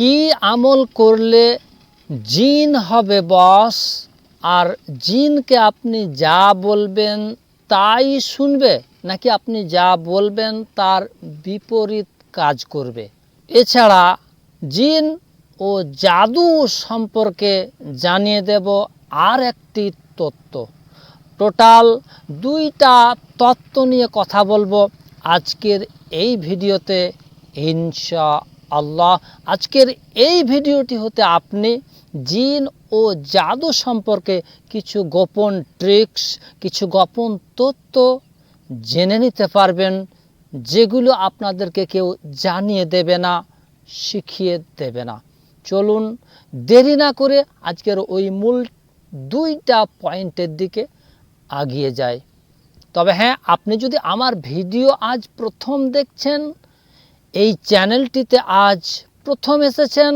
কি আমল করলে জিন হবে, বস? আর জিনকে আপনি যা বলবেন তাই শুনবে, নাকি আপনি যা বলবেন তার বিপরীত কাজ করবে? এছাড়া জিন ও জাদু সম্পর্কে জানিয়ে দেব আর একটি তত্ত্ব। টোটাল দুইটা তত্ত্ব নিয়ে কথা বলব আজকের এই ভিডিওতে, ইনশা আল্লাহ। আজকের এই ভিডিওটি হতে আপনি জিন ও জাদু সম্পর্কে কিছু গোপন ট্রিক্স, কিছু গোপন তথ্য জেনে নিতে পারবেন, যেগুলো আপনাদেরকে কেউ জানিয়ে দেবে না, শিখিয়ে দেবে না। চলুন, দেরি না করে আজকের ওই মূল দুইটা পয়েন্টের দিকে আগিয়ে যায় তবে হ্যাঁ আপনি যদি আমার ভিডিও আজ প্রথম দেখছেন এই চ্যানেলটিতে আজ প্রথম এসেছেন,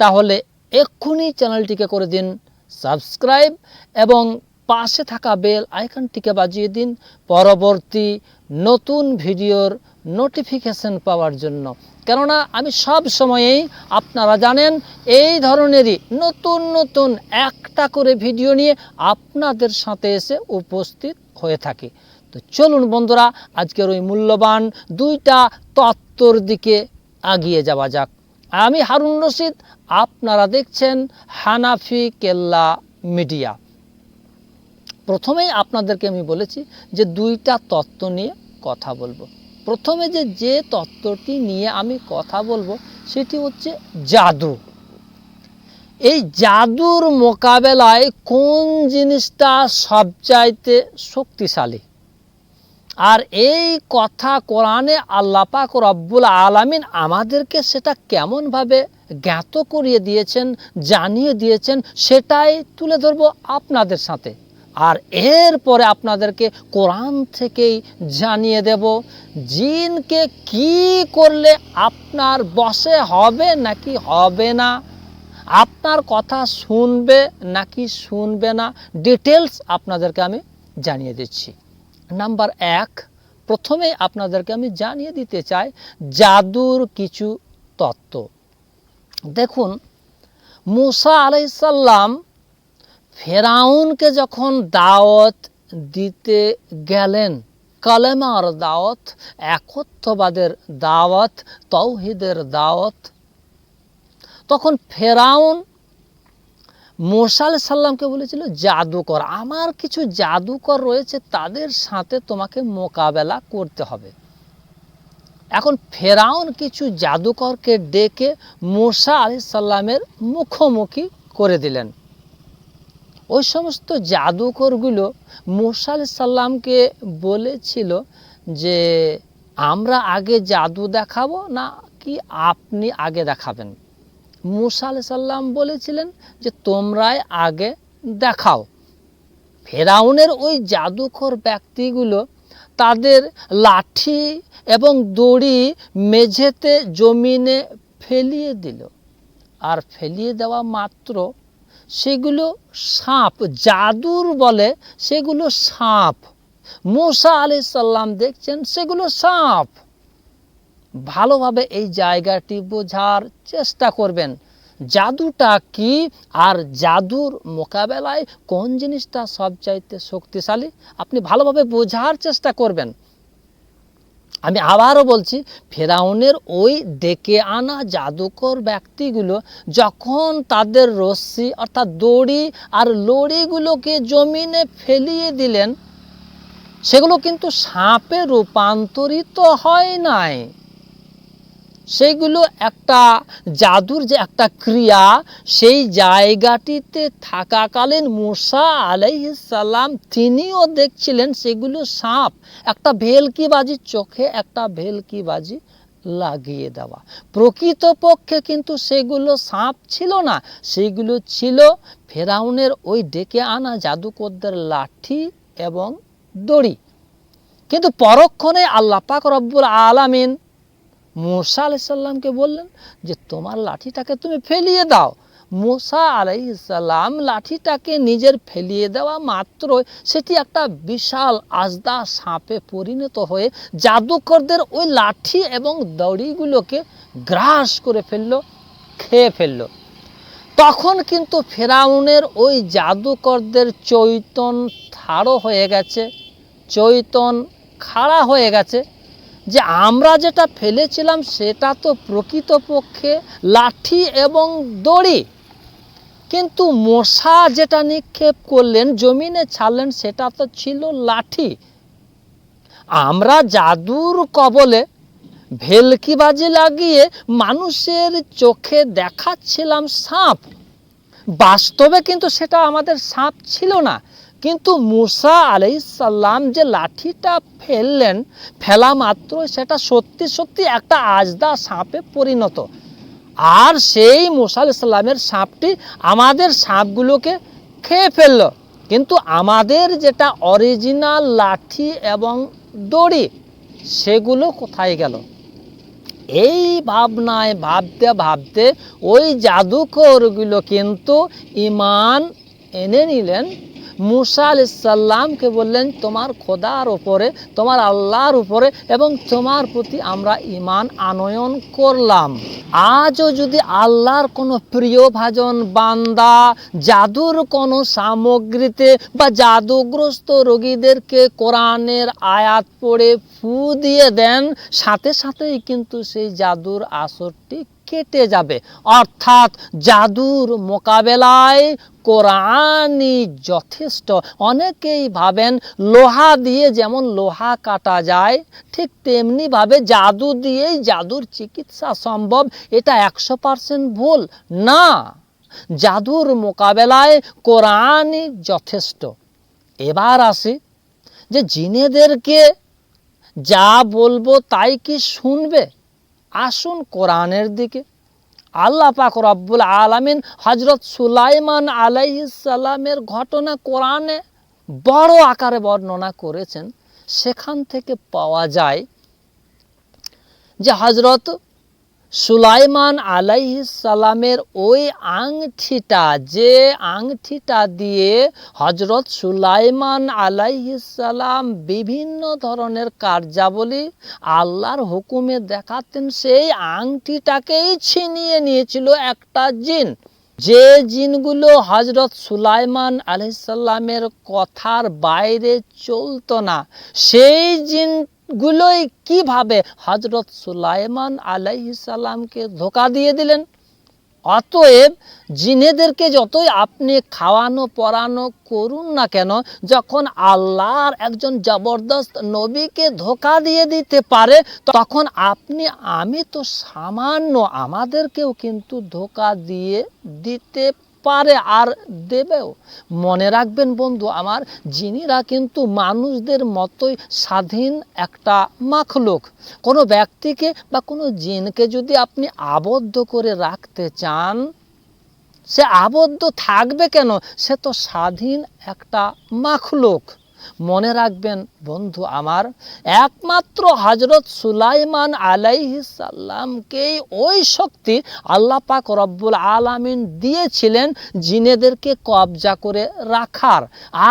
তাহলে এক্ষুনি চ্যানেলটিকে করে দিন সাবস্ক্রাইব এবং পাশে থাকা বেল আইকনটিকে বাজিয়ে দিন পরবর্তী নতুন ভিডিওর নোটিফিকেশন পাওয়ার জন্য। কেননা আমি সব সময়েই, আপনারা জানেন, এই ধরনেরই নতুন নতুন একটা করে ভিডিও নিয়ে আপনাদের সাথে এসে উপস্থিত হয়ে থাকি। তো চলুন বন্ধুরা, আজকের ওই মূল্যবান দুইটা তত্ত্বর দিকে আগিয়ে যাওয়া যাক। আমি হারুন রশিদ, আপনারা দেখছেন হানাফি কেল্লা মিডিয়া। প্রথমেই আপনাদেরকে আমি বলেছি যে দুইটা তত্ত্ব নিয়ে কথা বলব। প্রথমে যে যে তত্ত্বটি নিয়ে আমি কথা বলব সেটি হচ্ছে জাদু। এই জাদুর মোকাবেলায় কোন জিনিসটা সবচাইতে শক্তিশালী? আর এই কথা কোরআনে আল্লাপাক রব্বুল আলামিন আমাদেরকে সেটা কেমনভাবে জ্ঞাত করিয়ে দিয়েছেন, জানিয়ে দিয়েছেন, সেটাই তুলে ধরবো আপনাদের সাথে। আর এরপরে আপনাদেরকে কোরআন থেকেই জানিয়ে দেব, জিনকে কি করলে আপনার বসে হবে নাকি হবে না? আপনার কথা শুনবে নাকি শুনবে না? ডিটেলস আপনাদেরকে আমি জানিয়ে দিচ্ছি। নাম্বার এক, প্রথমে আপনাদেরকে আমি জানিয়ে দিতে চাই, জাদুর কিছু তত্ত্ব। দেখুন, মুসা আলাইসাল্লাম ফেরাউনকে যখন দাওয়াত দিতে গেলেন, কালেমার দাওয়াত, একত্ববাদের দাওয়াত তৌহিদের দাওয়াত, তখন ফেরাউন মোসা সাল্লামকে বলেছিল, জাদুকর, আমার কিছু জাদুকর রয়েছে, তাদের সাথে তোমাকে মোকাবেলা করতে হবে। এখন ফেরাউন কিছু জাদুকরকে ডেকে মোসা আলি সাল্লামের মুখোমুখি করে দিলেন। ওই সমস্ত জাদুকরগুলো মোসা আলি সাল্লামকে বলেছিল যে, আমরা আগে জাদু দেখাবো না কি আপনি আগে দেখাবেন? মুসা আলি সাল্লাম বলেছিলেন যে, তোমরাই আগে দেখাও। ফেরাউনের ওই জাদুকর ব্যক্তিগুলো তাদের লাঠি এবং দড়ি মেঝেতে জমিনে ফেলিয়ে দিল। আর ফেলিয়ে দেওয়া মাত্র সেগুলো সাপ, জাদুর বলে সেগুলো সাপ। মোসা আলি সাল্লাম দেখছেন, সেগুলো সাপ। ভালোভাবে এই জায়গাটি বোঝার চেষ্টা করবেন। জাদুটা কি আর জাদুর মোকাবেলায় কোন জিনিসটা সবচাইতে শক্তিশালী? আপনি ভালোভাবে বোঝার চেষ্টা করবেন। আমি আবারও বলছি, ফেরাউনের ওই ডেকে আনা জাদুকর ব্যক্তিগুলো যখন তাদের রশ্মি অর্থাৎ দড়ি আর লড়িগুলোকে জমিনে ফেলিয়ে দিলেন, সেগুলো কিন্তু সাপে রূপান্তরিত হয় নাই। সেইগুলো একটা জাদুর যে একটা ক্রিয়া, সেই জায়গাটিতে থাকাকালীন মুসা আলাইসাল্লাম তিনিও দেখছিলেন সেগুলো সাপ। একটা ভেলকিবাজি চোখে, একটা ভেলকিবাজি লাগিয়ে দেওয়া। প্রকৃতপক্ষে কিন্তু সেগুলো সাপ ছিল না, সেগুলো ছিল ফেরাউনের ওই ডেকে আনা জাদুকরদের লাঠি এবং দড়ি। কিন্তু পরক্ষণে আল্লাহ পাক রব্বুল আলামিন মোসা আলাইসাল্লামকে বললেন যে, তোমার লাঠিটাকে তুমি ফেলিয়ে দাও। মোসা আলাইসাল্লাম লাঠিটাকে নিজের ফেলিয়ে দেওয়া মাত্র সেটি একটা বিশাল আজদা সাপে পরিণত হয়ে জাদুকরদের ওই লাঠি এবং দড়িগুলোকে গ্রাস করে ফেলল, খেয়ে ফেলল। তখন কিন্তু ফেরাউনের ওই জাদুকরদের চৈতন থাড়ো হয়ে গেছে, চৈতন খাড়া হয়ে গেছে। যে আমরা যেটা ফেলেছিলাম সেটা তো প্রকৃতপক্ষে লাঠি এবং দড়ি। কিন্তু মশা যেটা নিক্ষেপ করলেন, জমিনে ছাড়লেন, সেটা তো ছিল লাঠি। আমরা জাদুর কবলে ভেলকিবাজি লাগিয়ে মানুষের চোখে দেখাচ্ছিলাম সাপ। বাস্তবে কিন্তু সেটা আমাদের সাপ ছিল না। কিন্তু মুসা আলাইসাল্লাম যে লাঠিটা ফেললেন, ফেলা মাত্র সেটা সত্যি সত্যি একটা আজদা সাপে পরিণত। আর সেই মুসা আলাইসাল্লামের সাপটি আমাদের সাপগুলোকে খেয়ে ফেলল। কিন্তু আমাদের যেটা অরিজিনাল লাঠি এবং দড়ি, সেগুলো কোথায় গেল? এই ভাবনায় ভাবতে ভাবতে ওই জাদুকরগুলো কিন্তু ইমান এনে নিলেন মুসা আলাইসাল্লামকে বললেন, তোমার খোদার উপরে, তোমার আল্লাহর উপরে এবং তোমার প্রতি আমরা ইমান আনয়ন করলাম। আজও যদি আল্লাহর কোনো প্রিয় ভাজন বান্দা জাদুর কোনো সামগ্রীতে বা জাদুগ্রস্ত রোগীদেরকে কোরআনের আয়াত পড়ে ফু দিয়ে দেন, সাথে সাথেই কিন্তু সেই জাদুর আসরটি কেটে যাবে। অর্থাৎ জাদুর মোকাবেলায় কোরআনই যথেষ্ট। অনেকেই ভাবেন লোহা দিয়ে যেমন লোহা কাটা যায়, ঠিক তেমনিভাবে জাদু দিয়েই জাদুর চিকিৎসা সম্ভব, এটা একশো পারসেন্ট ভুল। না, জাদুর মোকাবেলায় কোরআনই যথেষ্ট। এবার আসি যে জিনেদেরকে যা বলব তাই কি শুনবে? আসুন কোরআনের দিকে। আল্লাহ পাক রব্বুল আলমিন হজরত সুলাইমান আলাইসাল্লামের ঘটনা কোরআনে বড় আকারে বর্ণনা করেছেন। সেখান থেকে পাওয়া যায় যে হজরত সুলাইমান আলাইসালামের ওই আংটিটা যে আংটিটা দিয়ে হজরত সুলাইমান আলাইসালাম বিভিন্ন ধরনের কার্যাবলী আল্লাহর হুকুমে দেখাতেন, সেই আংটিটাকেই ছিনিয়ে নিয়েছিল একটা জিন। যে জিনগুলো হজরত সুলাইমান আলাইসাল্লামের কথার বাইরে চলতো না, সেই জিন গুলোই কীভাবে হজরত সুলাইমান আলাইসাল্লামকে ধোকা দিয়ে দিলেন? অতএব জিনেদেরকে যতই আপনি খাওয়ানো, পরানো করুন না কেন, যখন আল্লাহর একজন জবরদস্ত নবীকে ধোকা দিয়ে দিতে পারে, তখন আপনি, আমি তো সামান্য আমাদেরকেও কিন্তু ধোকা দিয়ে দিতে পারে আর দেবেও। মনে রাখবেন বন্ধু, আমার জিনিরা কিন্তু মানুষদের মতোই স্বাধীন একটা মাখলোক। কোনো ব্যক্তিকে বা কোনো জিনকে যদি আপনি আবদ্ধ করে রাখতে চান, সে আবদ্ধ থাকবে কেন? সে তো স্বাধীন একটা মাখলুক। মনে রাখবেন, বন্ধু আমার, একমাত্র হজরত সুলাইমান আলাইহিসাল্লামকেই ওই শক্তি আল্লাহ পাক রব্বুল আলামিন দিয়েছিলেন জিনেদেরকে কবজা করে রাখার।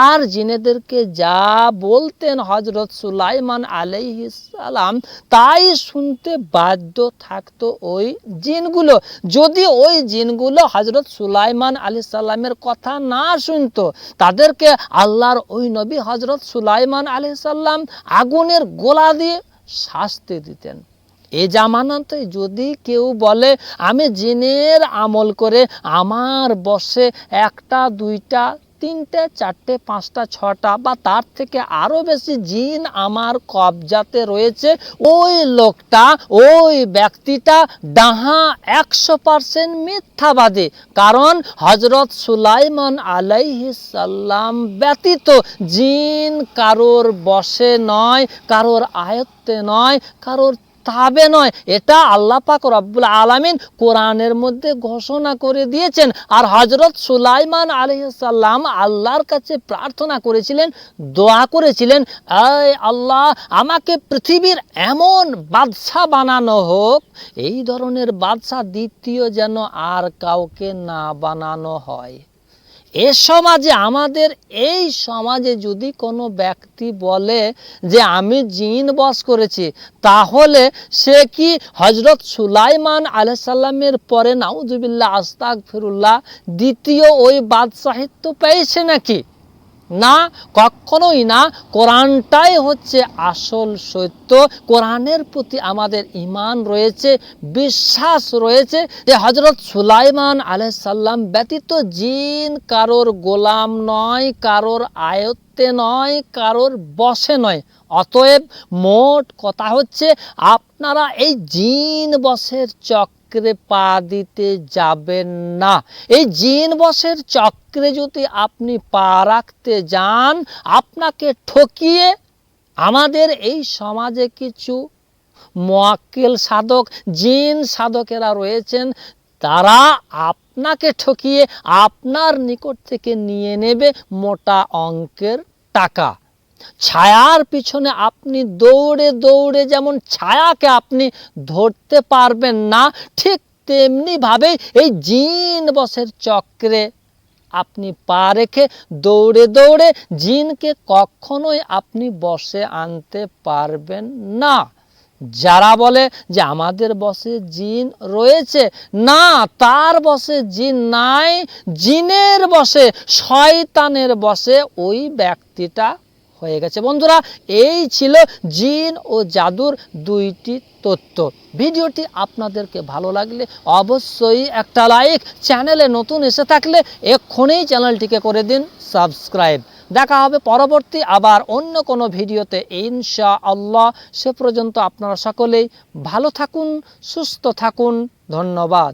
আর জিনেদেরকে যা বলতেন হজরত সুলাইমান আলাইহিসাল্লাম তাই শুনতে বাধ্য থাকতো ওই জিনগুলো। যদি ওই জিনগুলো হজরত সুলাইমান আলি সাল্লামের কথা না শুনতো, তাদেরকে আল্লাহর ওই নবী হজরত সুলাইমান আলহিসাল্লাম আগুনের গোলা দিয়ে শাস্তি দিতেন। এ জামানাতে যদি কেউ বলে, আমি জিনের আমল করে আমার বসে একটা, দুইটা তিনটে, চারটে, পাঁচটা, ছটা বা তার থেকে আরও বেশি জিন আমার কবজাতে রয়েছে। ওই লোকটা, ওই ব্যক্তিটা ডাহা একশো পারসেন্ট মিথ্যাবাদী কারণ হজরত সুলাইমান আলাইহিসাল্লাম ব্যতীত জিন কারোর বসে নয়, কারোর আয়ত্তে নয়, কারোর তাবে নয়। এটা আল্লাহ পাক রব্বুল আলামিন কোরআনের মধ্যে ঘোষণা করে দিয়েছেন। আর হজরত সুলাইমান আলহিসাল্লাম আল্লাহর কাছে প্রার্থনা করেছিলেন, দোয়া করেছিলেন আল্লাহ, আমাকে পৃথিবীর এমন বাদশা বানানো হোক, এই ধরনের বাদশা দ্বিতীয় যেন আর কাউকে না বানানো হয়। এ সমাজে, আমাদের এই সমাজে যদি কোনো ব্যক্তি বলে যে আমি জিন বস করেছি, তাহলে সে কি হজরত সুলাইমান আলাইসাল্লামের পরে নাউজুবিল্লা আস্তাক ফিরুল্লাহ দ্বিতীয় ওই বাদশাহিত্য পেয়েছে নাকি? না, কখনোই না। কোরআনটাই হচ্ছে আসল সত্য। কোরআনের প্রতি আমাদের ইমান রয়েছে, বিশ্বাস রয়েছে যে হজরত সুলাইমান আলাইসাল্লাম ব্যতীত জিন কারোর গোলাম নয়, কারোর আয়ত্তে নয়, কারোর বসে নয়। অতএব মোট কথা হচ্ছে, আপনারা এই জিন বসের চক্রে পা দিতে যাবেন না। এই জিন বসের চক্রে যদি আপনি পা রাখতে যান, আপনাকে ঠকিয়ে আমাদের এই সমাজে কিছু মোয়াক্কেল সাধক, জিন সাধকেরা রয়েছেন, তারা আপনাকে ঠকিয়ে আপনার নিকট থেকে নিয়ে নেবে মোটা অঙ্কের টাকা। ছায়ার পিছনে আপনি দৌড়ে দৌড়ে যেমন ছায়াকে আপনি ধরতে পারবেন না, ঠিক তেমনিভাবে এই জিন বসের চক্রে আপনি পা রেখে দৌড়ে দৌড়ে জিনকে কখনোই আপনি বসে আনতে পারবেন না। যারা বলে যে আমাদের বসে জিন রয়েছে, না, তার বসে জিন নাই, জিনের বসে, শয়তানের বসে ওই ব্যক্তিটা হয়ে গেছে। বন্ধুরা, এই ছিল জিন ও জাদুর দুইটি তথ্য ভিডিওটি আপনাদেরকে ভালো লাগলে অবশ্যই একটা লাইক, চ্যানেলে নতুন এসে থাকলে এক্ষুনি চ্যানেলটিকে করে দিন সাবস্ক্রাইব। দেখা হবে পরবর্তী আবার অন্য কোনো ভিডিওতে। ইনশা আল্লাহ সে পর্যন্ত আপনারা সকলেই ভালো থাকুন, সুস্থ থাকুন। ধন্যবাদ।